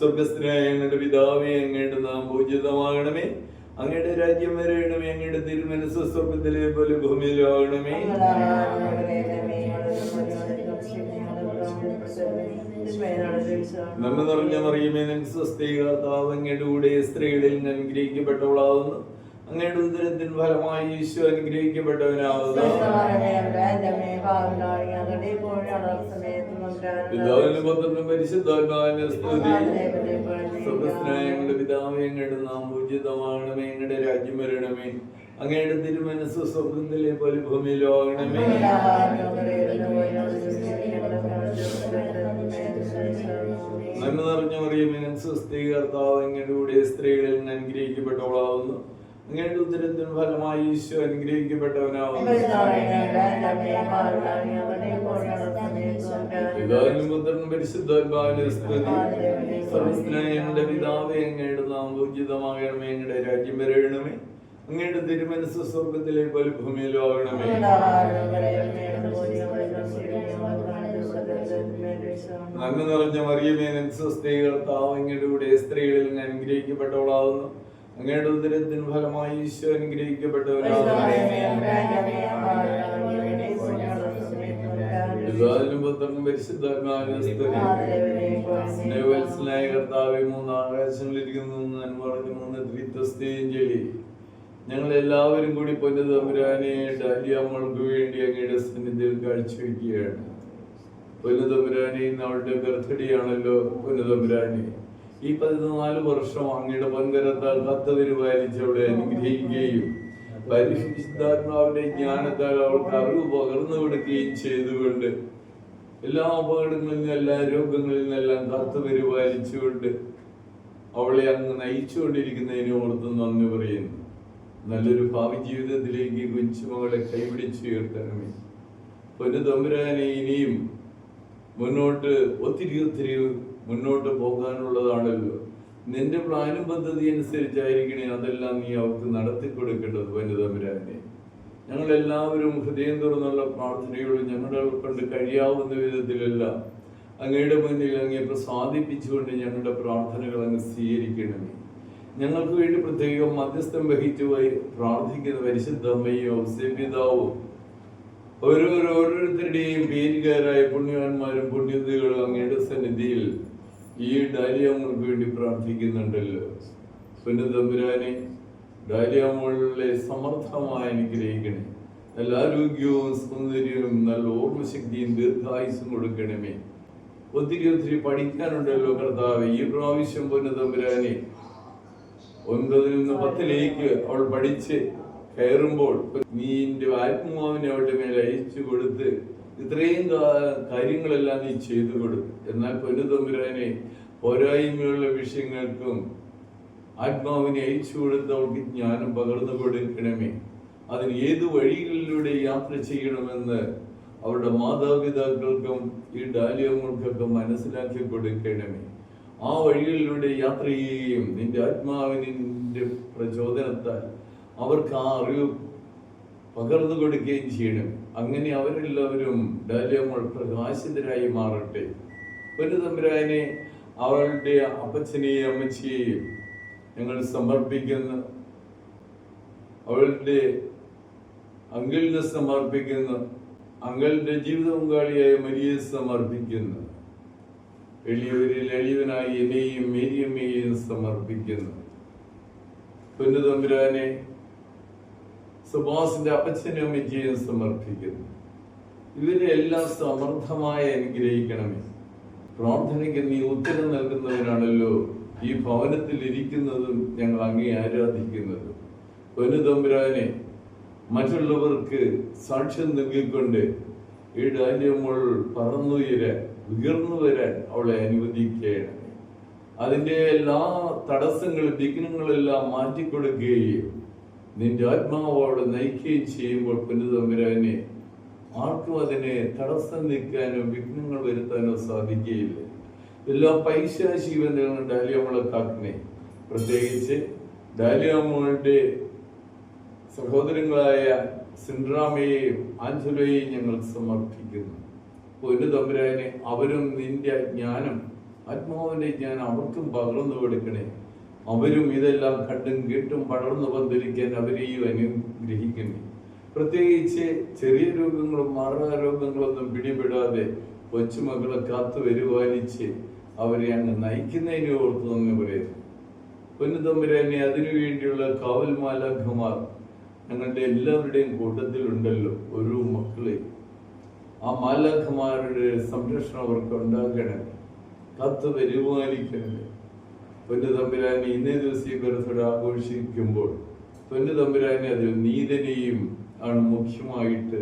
സ്വർഗസ്ഥനായ ഞങ്ങളുടെ പിതാവേ അങ്ങയുടെ നാം പൂജിതമാകണമേ അങ്ങയുടെ രാജ്യം വരയണമേ അങ്ങയുടെ തിരുമനസ് സ്വർഗത്തിലെ പോലെ ഭൂമിയിലാകണമേ. നന്മ നിറഞ്ഞ മറിയുമേ നിനക്ക് സ്വസ്ഥീകർത്താവ് അങ്ങയുടെ കൂടെ സ്ത്രീകളിൽ അനുഗ്രഹിക്കപ്പെട്ടവളാവുന്നു. അങ്ങയുടെ ഉദരത്തിൻ ഫലമായി ഈശോ അനുഗ്രഹിക്കപ്പെട്ടവനാവുന്നു. പിതാവിനും പുത്രനും പരിശുദ്ധാത്മാവിന്റെ സ്തുതി. സ്വർഗസ്ഥനായ ഞങ്ങളുടെ പിതാവേ അങ്ങയുടെ നാം പൂജിതമാകണമേ അങ്ങയുടെ രാജ്യം വരണമേ. അങ്ങയുടെ തിരുമനസ് സ്വപ്നത്തിലെ പോലെ ഭൂമിയിലാകണമേ നന്മ നിറഞ്ഞ മറിയമേ നിനക്ക് സ്വസ്ഥീകർത്താവ് അങ്ങയുടെ കൂടെ സ്ത്രീകളിൽ അനുഗ്രഹിക്കപ്പെട്ടവളാവുന്നു. അങ്ങയുടെ ഉത്തരത്തിന് ഫലമായി ഈശോ അനുഗ്രഹിക്കപ്പെട്ടവനാവുന്നു പുത്രനും പരിശുദ്ധാത്മാവിന്റെ സ്തുതി. പിതാവേ അങ്ങയുടെ നാം പൂജിതമാകണമേ അങ്ങയുടെ രാജ്യം വരയണമേ അങ്ങയുടെ തിരുമനസ് സ്വർഗത്തിലെ പോലെ ഭൂമിയിലും ആകണമേ. നന്മ നിറഞ്ഞ മറിയമേ സ്ത്രീകർത്താവ് അങ്ങയുടെ കൂടെ സ്ത്രീകളിൽ അനുഗ്രഹിക്കപ്പെട്ടവളാവുന്നു. അങ്ങയുടെ ഉദരത്തിൻ ഫലമായി ഈശോ അനുഗ്രഹിക്കപ്പെട്ടവനാകുന്നു പിതാവിനും പുത്രനും പരിശുദ്ധാത്മാവിനും സ്തുതി. സ്നേഹവത്സലായ കർത്താവെ മൂന്ന് ആകാശങ്ങളിലിരിക്കുന്ന മൂന്ന് നന്മറഞ്ഞ മൂന്ന് ത്രിത്വസ്തയും ചൊല്ലി ഞങ്ങൾ എല്ലാവരും കൂടി പൊന്നു തമ്പുരാനെ ഡാലിയമ്മൾക്ക് വേണ്ടി അങ്ങയുടെ സന്നിധിയിൽ കാഴ്ചവെക്കുകയാണ്. പൊന്നു തമ്പുരാനെ ഇന്ന് അവളുടെ ബർത്ത്ഡേ ആണല്ലോ പൊന്നു തമ്പുരാനെ. ഈ പതിനാല് വർഷം അങ്ങയുടെ പൊൻകരത്താൽ കത്ത് അവിടെ അനുഗ്രഹിക്കുകയും പരിശുദ്ധാത്മാവിന്റെ ജ്ഞാനത്താൽ അവൾക്ക് അറിവ് പകർന്നു കൊടുക്കുകയും ചെയ്തുകൊണ്ട് എല്ലാ അപകടങ്ങളിൽ നിന്നും എല്ലാ രോഗങ്ങളിൽ നിന്നെല്ലാം കാത്തു പരിപാലിച്ചുകൊണ്ട് അവളെ അങ്ങ് നയിച്ചുകൊണ്ടിരിക്കുന്നതിനെ ഓർത്ത് നന്ദി പറയുന്നു. നല്ലൊരു ഭാവി ജീവിതത്തിലേക്ക് കൊച്ചുമകളെ കൈപിടിച്ച് ഉയർത്തണമേ. പൊന്നു തമ്പുരാനെ ഇനിയും മുന്നോട്ട് ഒത്തിരി ഒത്തിരി മുന്നോട്ട് പോകാനുള്ളതാണല്ലോ നിന്റെ പ്ലാനും പദ്ധതി അനുസരിച്ചായിരിക്കണേ അതെല്ലാം നീ അവർക്ക് നടത്തി കൊടുക്കേണ്ടത് വനിതമരാനെ ഞങ്ങൾ എല്ലാവരും ഹൃദയം തുറന്നുള്ള പ്രാർത്ഥനയോട് ഞങ്ങളെ കൊണ്ട് കഴിയാവുന്ന വിധത്തിലല്ല അങ്ങയുടെ മുന്നിൽ അങ്ങേ പ്രസാദിപ്പിച്ചുകൊണ്ട് ഞങ്ങളുടെ പ്രാർത്ഥനകൾ അങ്ങ് സ്വീകരിക്കണമേ. ഞങ്ങൾക്ക് വേണ്ടി പ്രത്യേകം മധ്യസ്ഥം വഹിച്ചു പ്രാർത്ഥിക്കുന്ന പരിശുദ്ധ അമ്മയോ പിതാവും ഓരോരോ ഓരോരുത്തരുടെയും പേരുകാരായ പുണ്യവാന്മാരും പുണ്യതകളും അങ്ങയുടെ സന്നിധിയിൽ ഈ ഡാലിയമ്മൾക്ക് വേണ്ടി പ്രാർത്ഥിക്കുന്നുണ്ടല്ലോ. പുനതമ്പുരാനെ ഡാലിയമ്മകളെ സമർത്ഥമായി അനുഗ്രഹിക്കണേ നല്ല ആരോഗ്യവും സൗന്ദര്യവും നല്ല ഓർമ്മശക്തിയും ദീർഘായുസും കൊടുക്കണമേ. ഒത്തിരി ഒത്തിരി പഠിക്കാനുണ്ടല്ലോ കർത്താവ്. ഈ പ്രാവശ്യം പുനതമ്പുരാനെ ഒൻപതിൽ നിന്ന് പത്തിലേക്ക് അവൾ പഠിച്ച് കയറുമ്പോൾ നീന്റെ ആത്മാവിനെ അവളുടെ മേലെ അയച്ചു കൊടുത്ത് ഇത്രയും കാര്യങ്ങളെല്ലാം നീ ചെയ്തു കൊടുക്കും എന്നാൽ പൊരുതമ്പുരാനെ പോരായ്മയുള്ള വിഷയങ്ങൾക്കും ആത്മാവിനെ അയച്ചു കൊടുത്തവൾക്ക് ജ്ഞാനം പകർന്നു കൊടുക്കണമേ. അതിന് ഏത് വഴികളിലൂടെ യാത്ര ചെയ്യണമെന്ന് അവരുടെ മാതാപിതാക്കൾക്കും ഈ ഡാലിയങ്ങൾക്കൊക്കെ മനസ്സിലാക്കി കൊടുക്കണമേ. ആ വഴികളിലൂടെ യാത്ര ചെയ്യുകയും നിന്റെ ആത്മാവിനിന്റെ പ്രചോദനത്താൽ അവർക്ക് ആ അറിവ് പകർന്നു കൊടുക്കുകയും ചെയ്യണം. അങ്ങനെ അവരെല്ലാവരും ഡാലിയമ്മൾ പ്രകാശിതരായി മാറട്ടെ. ഒരു തമ്പുരാനെ അവളുടെ അപ്പച്ചനെയും അമ്മച്ചിയെയും ഞങ്ങൾ സമർപ്പിക്കുന്നു. അവളുടെ അങ്കിളിനെ സമർപ്പിക്കുന്നു. അങ്കിളിന്റെ ജീവിത പങ്കാളിയായ മരിയെ സമർപ്പിക്കുന്നു. എളിയവരിൽ എളിയവനായി എന്നെയും മേരിയമ്മയെയും സമർപ്പിക്കുന്നു. പൊന്നുതമ്പുരാനെ സുഭാസിന്റെ അപ്പച്ചനും വിജയം സമർപ്പിക്കുന്നു. ഇവരെ എല്ലാം സമർത്ഥമായി അനുഗ്രഹിക്കണമേ. പ്രാർത്ഥനയ്ക്ക് നീ ഉത്തരം നൽകുന്നവരാണല്ലോ. ഈ ഭവനത്തിൽ ഇരിക്കുന്നതും ഞങ്ങൾ അങ്ങേ ആരാധിക്കുന്നതും. പൊന്നുതമ്പുരാനെ മറ്റുള്ളവർക്ക് സാക്ഷ്യം നൽകിക്കൊണ്ട് ഈ ഡാലിയമ്മൾ പറന്നുയരാൻ ഉയർന്നു വരാൻ അവളെ അനുവദിക്കുകയാണ് അതിന്റെ എല്ലാ തടസ്സങ്ങളും വിഘ്നങ്ങളെല്ലാം മാറ്റിക്കൊടുക്കുകയും നിന്റെ ആത്മാവോട് നയിക്കുകയും ചെയ്യുമ്പോൾ പുനതമ്പുരാനെ ആർക്കും അതിനെ തടസ്സം നിൽക്കാനോ വിഘ്നങ്ങൾ വരുത്താനോ സാധിക്കുകയില്ല. എല്ലാ പൈശാശീവനങ്ങളും ഡാലിയമ്മളെ കാക്കണേ. പ്രത്യേകിച്ച് ഡാലിയമ്മളുടെ സഹോദരങ്ങളായ സിൻഡ്രാമയെയും ആഞ്ചലോയെയും ഞങ്ങൾ സമർപ്പിക്കുന്നു. ഒരു തമ്പുരാനെ അവരും നിന്റെ ജ്ഞാനം ആത്മാവിന്റെ ജ്ഞാനം അവർക്കും പകർന്നു കൊടുക്കണേ അവരും ഇതെല്ലാം കണ്ടും കേട്ടും വളർന്നു വന്നിരിക്കാൻ അവരെയും അനുഗ്രഹിക്കണേ പ്രത്യേകിച്ച് ചെറിയ രോഗങ്ങളും മാറാരോഗങ്ങളൊന്നും പിടിപെടാതെ കൊച്ചുമക്കളെ കാത്തു വരുവാനിച്ച് അവരെ അങ്ങ് നയിക്കുന്നതിനെ ഓർത്ത് നന്ദി പറയുന്നു. പൊന്നുതമ്പുരാനെ അതിനുവേണ്ടിയുള്ള കാവൽ മാലാഖമാർ ഞങ്ങളുടെ എല്ലാവരുടെയും കൂട്ടത്തിലുണ്ടല്ലോ ഓരോ മക്കളെ. ആ മാലാഖമാരുടെ സംരക്ഷണം അവർക്ക് ഉണ്ടാകണം കാത്തു പരിപാലിക്കണമേ പൊന്നു തമ്പുരാനെ ഇന്നേ ദിവസം ബർത്ത്ഡേ ആഘോഷിക്കുമ്പോൾ പൊന്നു തമ്പുരാനെ അതിൽ നീതനെയും ആണ് മുഖ്യമായിട്ട്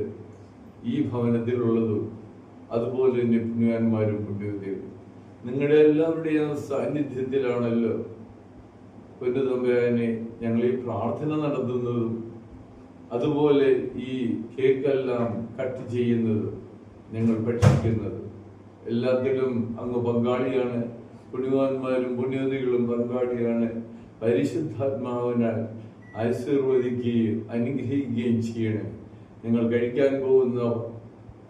ഈ ഭവനത്തിലുള്ളതും അതുപോലെ തന്നെ പുണ്യാന്മാരും പുണ്യവതികളും നിങ്ങളുടെ എല്ലാവരുടെയും സാന്നിധ്യത്തിലാണല്ലോ പൊന്നു തമ്പുരാനെ ഞങ്ങൾ ഈ പ്രാർത്ഥന നടത്തുന്നതും അതുപോലെ ഈ കേക്കെല്ലാം കട്ട് ചെയ്യുന്നതും ഞങ്ങൾ ഭക്ഷിക്കുന്നത്. എല്ലാത്തിലും അങ്ങ് പങ്കാളിയാണ്. പുണ്യവാന്മാരും പുണ്യവതികളും പങ്കാളിയാണ്. പരിശുദ്ധാത്മാവിനാൽ ആശീർവദിക്കുകയും അനുഗ്രഹിക്കുകയും ചെയ്യണം. നിങ്ങൾ കഴിക്കാൻ പോകുന്ന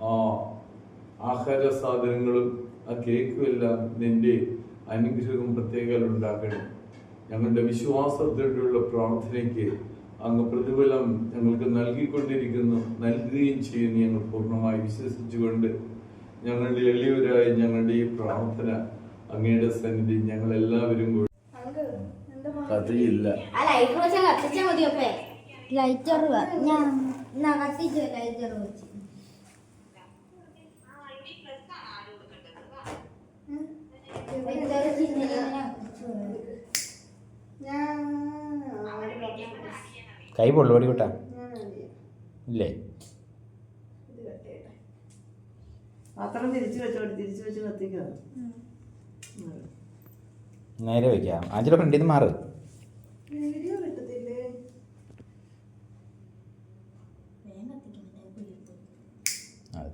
ആ ആഹാര സാധനങ്ങളും ആ കേക്കും എല്ലാം നിന്റെ അനുഗ്രഹം പ്രത്യേകം ഉണ്ടാക്കണം. ഞങ്ങളുടെ വിശ്വാസത്തോടുള്ള പ്രാർത്ഥനയ്ക്ക് അങ്ങ് പ്രതിഫലം ഞങ്ങൾക്ക് നൽകിക്കൊണ്ടിരിക്കുന്നു. നൽകുകയും ചെയ്യുന്നു ഞങ്ങൾ പൂർണമായി വിശ്വസിച്ചുകൊണ്ട് ഞങ്ങളുടെ എളിയവരായ ഞങ്ങളുടെ ഈ പ്രാർത്ഥന അങ്ങയുടെ സന്നിധി ഞങ്ങൾ എല്ലാവരും കൂടി കഥയില്ല. ലൈറ്റർ ഞാൻ കത്തിച്ചു ലൈറ്റർ വെച്ച്. കൈ പൊള്ളുപടി കൂട്ടാ ഇല്ലേ പാത്രം തിരിച്ചു വെച്ചോടി തിരിച്ചു വെച്ച് കത്തിക്കുക നേരെ വെക്കാം. ആഞ്ചല ഫ്രണ്ടിൽ നിന്ന് മാറ്.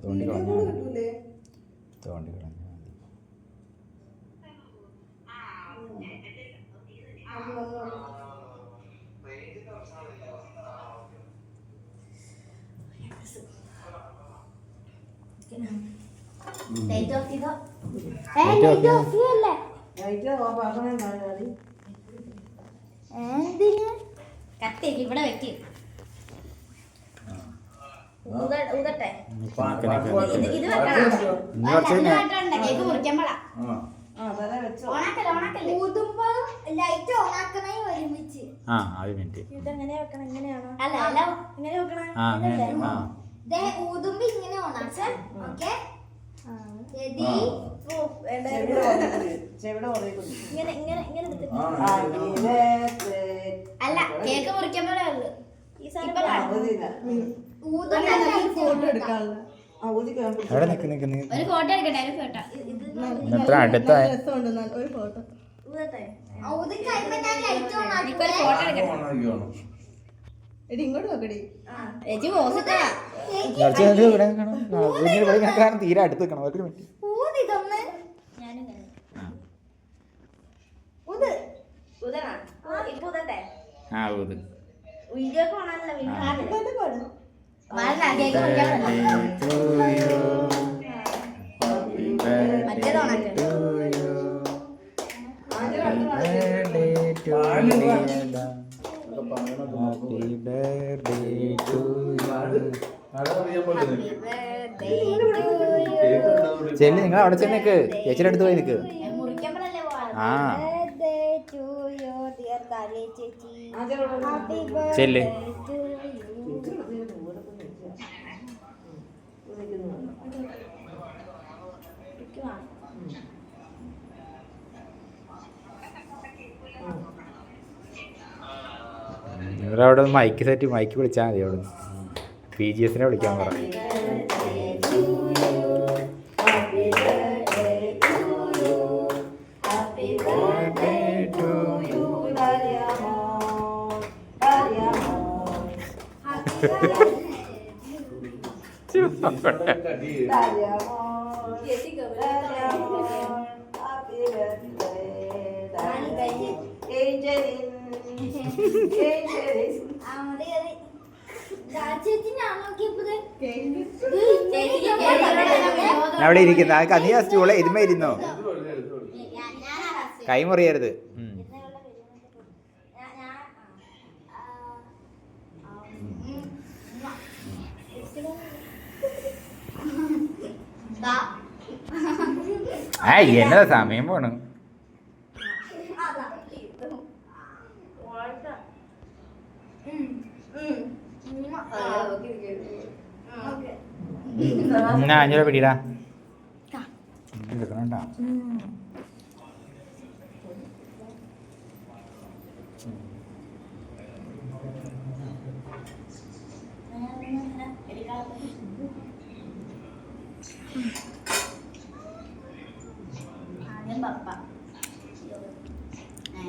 തോണ്ടി കളഞ്ഞാൽ മതി. തോണ്ടി മതി. ചെയ്തോ? എന്തിന്? ഇവിടെ വെക്ക്. നിക്ക്. ഇത് വെക്കണം. കേക്ക് മുറിക്കുമ്പോഴാ ഇതെങ്ങനെ വെക്കണം? ഇങ്ങനെയാണോ? അല്ല അല്ല. ഇങ്ങനെ വെക്കണം? ആ അങ്ങനെ ആ. ദേ ഊതുമ്പോ ഇങ്ങനെ ഓണാക്കാം. ഓക്കെ? അല്ല കേക്ക് ഫോട്ടോ നിക്ക് നിക്ക് ഒരു ഫോട്ടോ എടുക്കട്ടെ ഒരു ഫോട്ടോ. എത്ര അടുത്ത? എനിക്കൊരു ആക്കും ഫോട്ടോ. എടുക്കട്ടെ. ഇങ്ങോട്ട് നോക്കടി. രജി ഇവിടെ തീരെ അടുത്ത് നിൽക്കണം. ഒരു മിനിറ്റ്. ആ. ഊത്. ഹാപ്പി ബർത്ത്ഡേ ടു ചെല്ലി നിങ്ങൾ അവിടെ ചെന്നേക്ക് ചേച്ചിയുടെ അടുത്ത് പോയി നിൽക്ക് ആ. ചെല്ല്. നിങ്ങളവിടെ മൈക്ക് സെറ്റ് മൈക്ക് വിളിച്ചാൽ മതി അവിടെ പി ജി എസിനെ വിളിക്കാൻ പറ ആ, അവിടെ ഇരിക്കുന്ന. ആ നീ ഇതുമേ ഇരുന്നോ കൈമുറിയരുത്. ആ, എന്നതാ സമയം പോണു അതാ. ഉം. ഉം. ഉം. ആ, ഓക്കേ. എന്നാ അഞ്ഞൂറ് പിടിടാ. എടുക്കണണ്ട?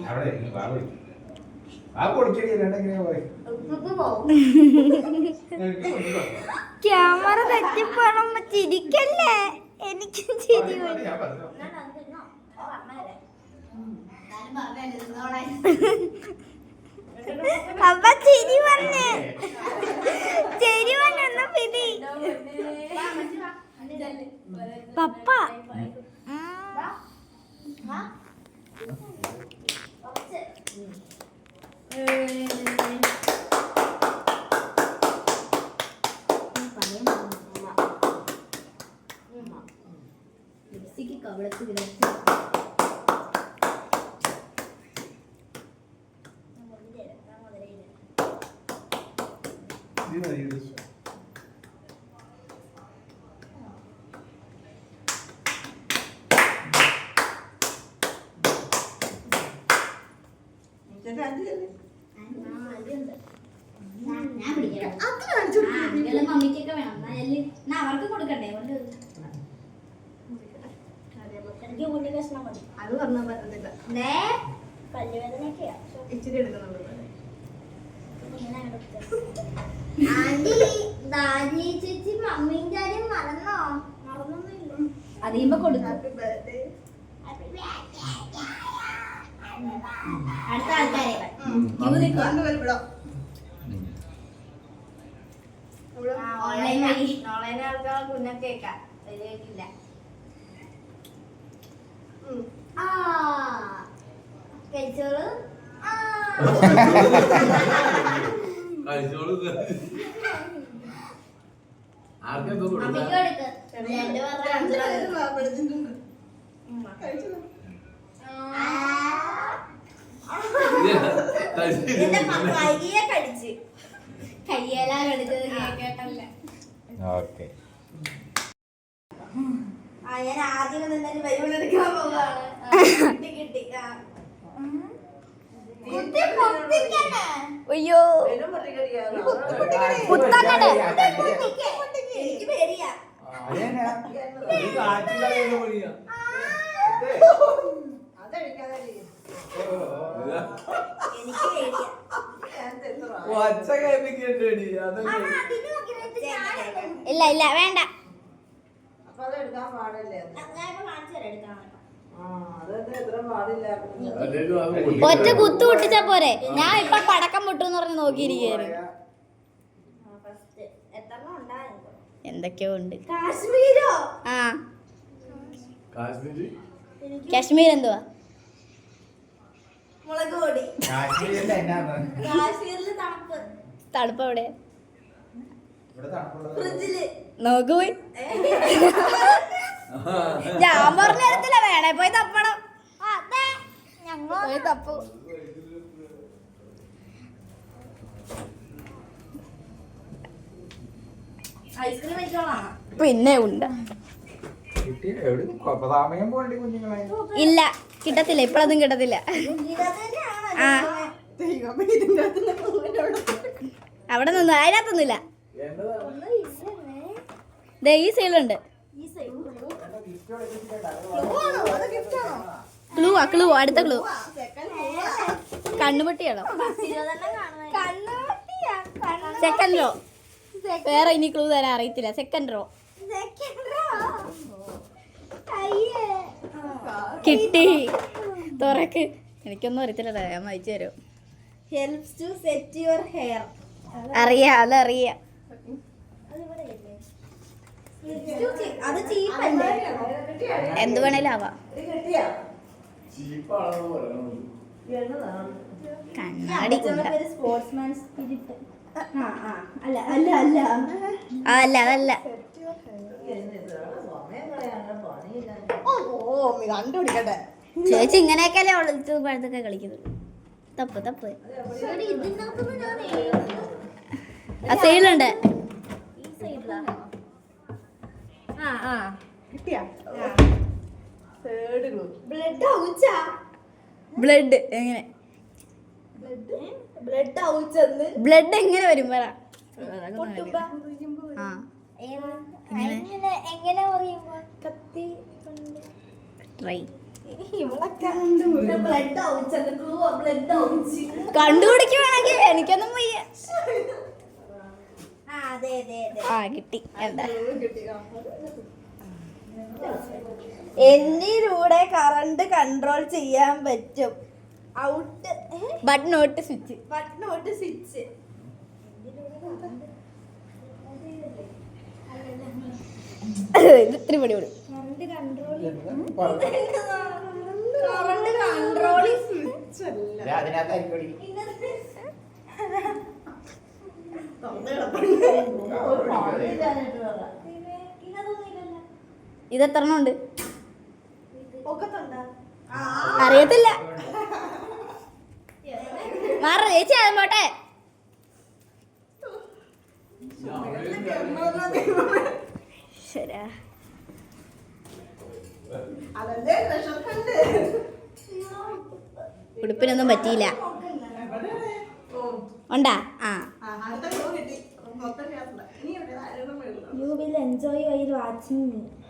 അവിടെ ബാബു ക്യാമറ തെറ്റിപ്പോണം ചിരിക്കല്ലേ എനിക്ക് ചിരി. അപ്പ ചിരി വന്നു ചിരി വന്ന പിടി. പപ്പ വാ. ലിപ്സ്റ്റിക്ക് കവിളത്ത് വിളച്ച് ചേട്ടാ അഞ്ച് ചെല്ലി ഞാൻ പിടിക്കാം ആ, നിങ്ങൾ മമ്മിക്കൊക്കെ വേണം എന്നാ ചെല്ല്. എന്നാ അവർക്ക് കൊടുക്കണ്ടേ കൊണ്ട് എനിക്ക് കുഞ്ഞു കഷ്ണം മതി അത് പറഞ്ഞാൽ പറ്റത്തില്ല ദേ, പല്ലുവേദനയൊക്കെയാ ഇച്ചിരി എടുക്കുന്നുള്ളൂ ഇങ്ങനെ അങ്ങോട്ട് ആന്റി ദാജി ചേച്ചി മമ്മിയും കാര്യം മറന്നോ മറന്നൊന്നുമില്ല അതിയുമ്പോ കൊടുക്കും ഹാപ്പി ബർത്ത്ഡേ അടുത്ത ആൾക്കാരെ. ഓൺലൈൻ വഴി. ഓൺലൈൻ ആൾക്കാർ ആ. കഴിച്ചോളൂ. ആ. കഴിച്ചോളൂ. ഓക്കെ. ആ ഞാൻ ആദ്യം നിന്നൊരു ബലൂൺ എടുക്കാൻ പോവാണ്. കിട്ടി കിട്ടി. അയ്യോ. കുത്തങ്ങട്. എനിക്ക് പേടിയാ. എനിക്ക് പേടിയാ. ഒച്ച കേൾപ്പിക്കണ്ടേടി അതൊക്കെ ഇല്ല ഇല്ല വേണ്ട. അപ്പൊ പാടില്ലേ? അത്? ആ, അതെന്താ ഇത്ര പാടില്ല? അല്ലേലും അത് ഒറ്റ കുത്തു പൊട്ടിച്ചാ പോരെ. ഞാൻ ഇപ്പൊ പടക്കം പൊട്ടുന്ന് പറഞ്ഞ് നോക്കിയിരിക്കുന്നു ഉണ്ടായിരുന്നു എന്തൊക്കെയോ ഉണ്ട്. കാശ്മീരോ? ആ. കാശ്മീരി? കാശ്മീർ എന്തുവാ? തണുപ്പ്. തണുപ്പ് എവിടെ ഫ്രിഡ്ജിൽ. നോക്ക്. പോയി ഞാൻ പറഞ്ഞ നേരത്തില്ല വേണേ. പോയി തപ്പണം. പോയി തപ്പു ഐസ്ക്രീം കഴിച്ചോളാം പിന്നെ ഉണ്ട്. ഇല്ല കിട്ടത്തില്ല ഇപ്പഴതും കിട്ടത്തില്ല. ആ. അവിടെ നിന്ന് അതിനകത്തൊന്നുമില്ല. ദേ ഈ സൈഡിലുണ്ട്. ക്ലൂ ആ ക്ലൂ അടുത്ത ക്ലൂ. കണ്ണുപൊട്ടിയാണോ? സെക്കൻഡ് റോ വേറെ ഇനി ക്ലൂ തരാൻ അറിയത്തില്ല. സെക്കൻഡ് റോ കിട്ടി. തുറക്ക്. എനിക്കൊന്നും അറിയത്തില്ല. ഞാൻ വായിച്ചു തരും. Helps to set your hair അറിയാം അതറിയാം. അത് ചീപ്പല്ലേ? എന്ത് വേണേലും ആവാം. കണ്ണാടി സ്പോർട്സ്മാൻ സ്പിരിറ്റ് അല്ല അല്ല അല്ല. ആ, അല്ല കണ്ടുപിടിക്കട്ടെ. ചേച്ചി ഇങ്ങനെയൊക്കെയല്ലേ ഉള്ളത് പഴത്തൊക്കെ കളിക്കുന്നത്. തപ്പ് തപ്പ്. ആ സൈഡിലുണ്ട്. ബ്ലഡ് എങ്ങനെ ബ്ലഡ് എങ്ങനെ? ബ്ലഡ് ഔച്ചെന്ന് ബ്ലഡ് എങ്ങനെ വരും പറ. ആ. എങ്ങനെ? കത്തി ട്രൈ കണ്ടുപിടിക്കുവാണെങ്കിൽ എനിക്കൊന്നും വയ്യ. ആ കിട്ടി. എന്താ? എന്നിലൂടെ കറണ്ട് കൺട്രോൾ ചെയ്യാൻ പറ്റും. Out but not switch but not switch ഇത് ഇത്തിരി current control current control switch അല്ല ഇത് എത്ര എണ്ണം ഉണ്ട് ഒക്കത്തുണ്ടോ അറിയത്തില്ല മാറ ചേച്ചി അത് പോട്ടെ. ശരാ ഉടുപ്പിനൊന്നും പറ്റിയില്ല. ഉണ്ടാ? ആ.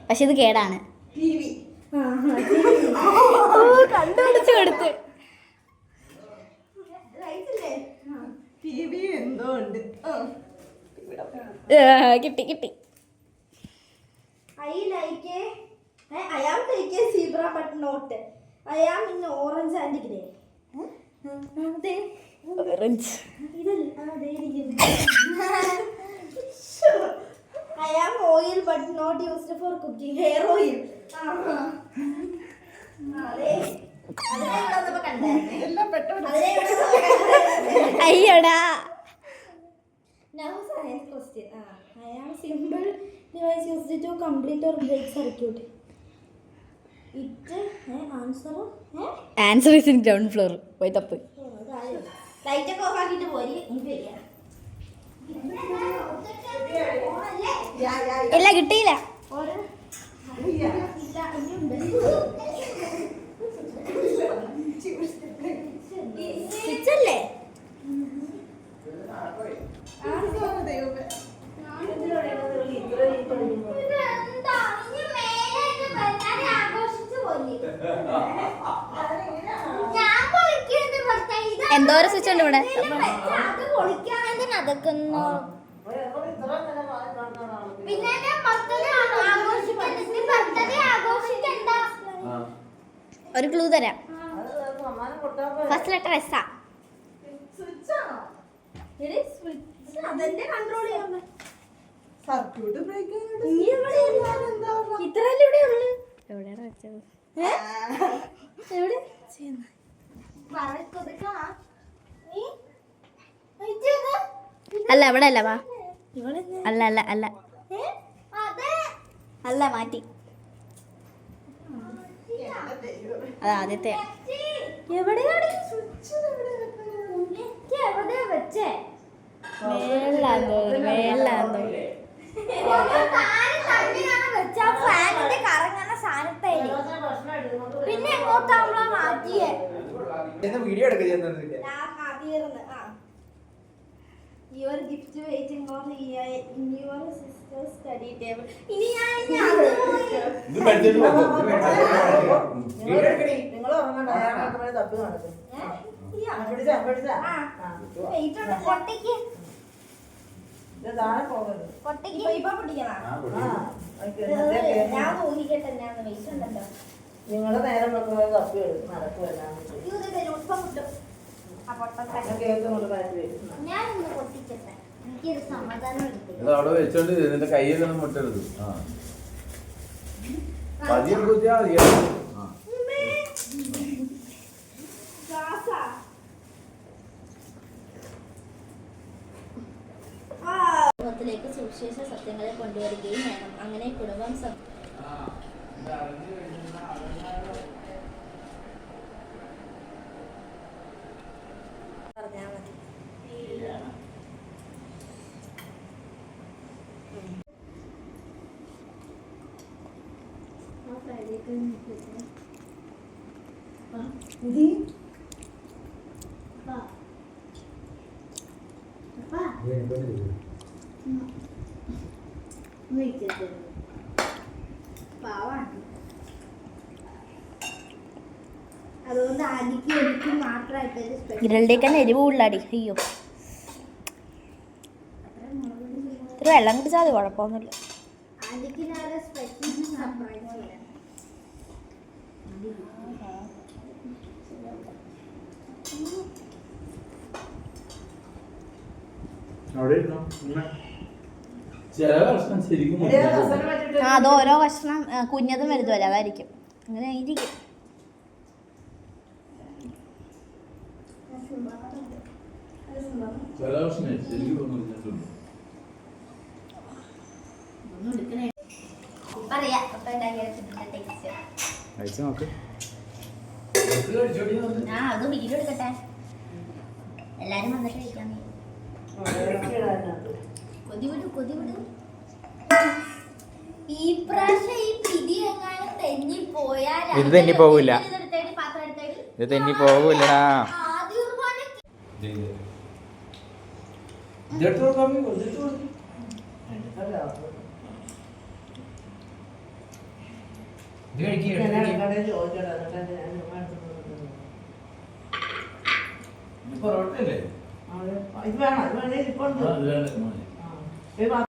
പക്ഷെ ഇത് കേടാണ്. കണ്ടുപിടിച്ചു കൊടുത്ത്. ടി എന്തോ ഉണ്ട് കിട്ടി കിട്ടി. I like I am like zebra but not. I am in orange and grey orange ഇതല്ല am oil but not used for cooking hair oil. അതെ. അയ്യോടാ. Break circuit. It eh, eh? Answer is in ground floor പോയി തപ്പ്. Light ഒക്കെ of ആക്കിയിട്ട് ഇല്ല കിട്ടിയില്ല. എന്തോരം സ്വിച്ച് ഉണ്ട് ഇവിടെ. ഒരു ക്ലൂ തരാം. ഫസ്റ്റ് ലെറ്റർ എസ് ആ. Circuit break? ഇത്രയല്ലേ ഇവിടെ ഉള്ളു? എവിടെയാണ് വെച്ചത്? എവിടെ? അയച്ചത് അല്ല അവിടെ അല്ല വാ. അല്ല അല്ല അല്ല. അല്ല മാറ്റി. അത് ആദ്യത്തെ. പിന്നെ എങ്ങോട്ടാ മാറ്റിയേ? വീഡിയോ എടുക്കുക ചെയ്യുന്നത് ഞാൻ മാറ്റിയിരുന്നു ആ. Your gift waiting for in your sister study table ഇനി ഞാൻ. നിങ്ങൾ ഉറങ്ങണ്ട. തപ്പി നടക്കും. പിടിച്ചാ പിടിച്ചാ. ഞാൻ ഊഹിക്കട്ടെ ഞാൻ വെയിറ്റ് ഉണ്ടല്ലോ. നിങ്ങളുടെ നേരം വെക്കുന്നത് തപ്പി നടക്കുമല്ല വരും അവിടെ വെച്ചോണ്ട് നിന്റെ മുട്ടരുത്. ആ. സുവിശേഷ സത്യങ്ങളെ കൊണ്ടുവരികയും വേണം. അങ്ങനെ കുടുംബം ഇരളുടെയൊക്കെ എരിവ് ഉള്ളാടി അയ്യോ. ഇത്ര വെള്ളം കുടിച്ചാൽ മതി കുഴപ്പമൊന്നുമില്ല. അതോരോ ഞാൻ ഒരു സ്പെഷ്യൽ സർപ്രൈസ് ചെയ്യാം അവിടെ ഇരുന്നോ ചില പ്രശ്നം ശരിക്കും എടേ, ആ കസേര മാറ്റിയിട്ട് ആ അത് ഓരോ കഷ്ണം കുഞ്ഞതും വലുതുമല്ല അതായിരിക്കും. അങ്ങനെ ഇരിക്കും ശരിക്കും പറഞ്ഞിട്ടുണ്ട് കഴിച്ച്. നോക്ക്. ആ അത് വീഡിയോ എടുക്കട്ടെ. എല്ലാരും വന്നിട്ട് കഴിക്കാൻ ഈ പ്രാവശ്യം ഈ പിടി എങ്ങാനും തെന്നി പോയാൽ ഇത് തെന്നി പോവില്ല. ഇത് തെന്നി ഒരു പോലെ അല്ല, ഞാൻ കടയിൽ ചോദിച്ചോടാ, എന്നിട്ട് ഞാൻ ചുമ്മാ എടുത്തോണ്ട് വന്നത്. പൊറോട്ടല്ലേ ആ, ഇത് വേണം ഇത് വേണേ ഇരിപ്പുണ്ട് ആ,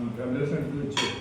അത് വേണം, മോനെ.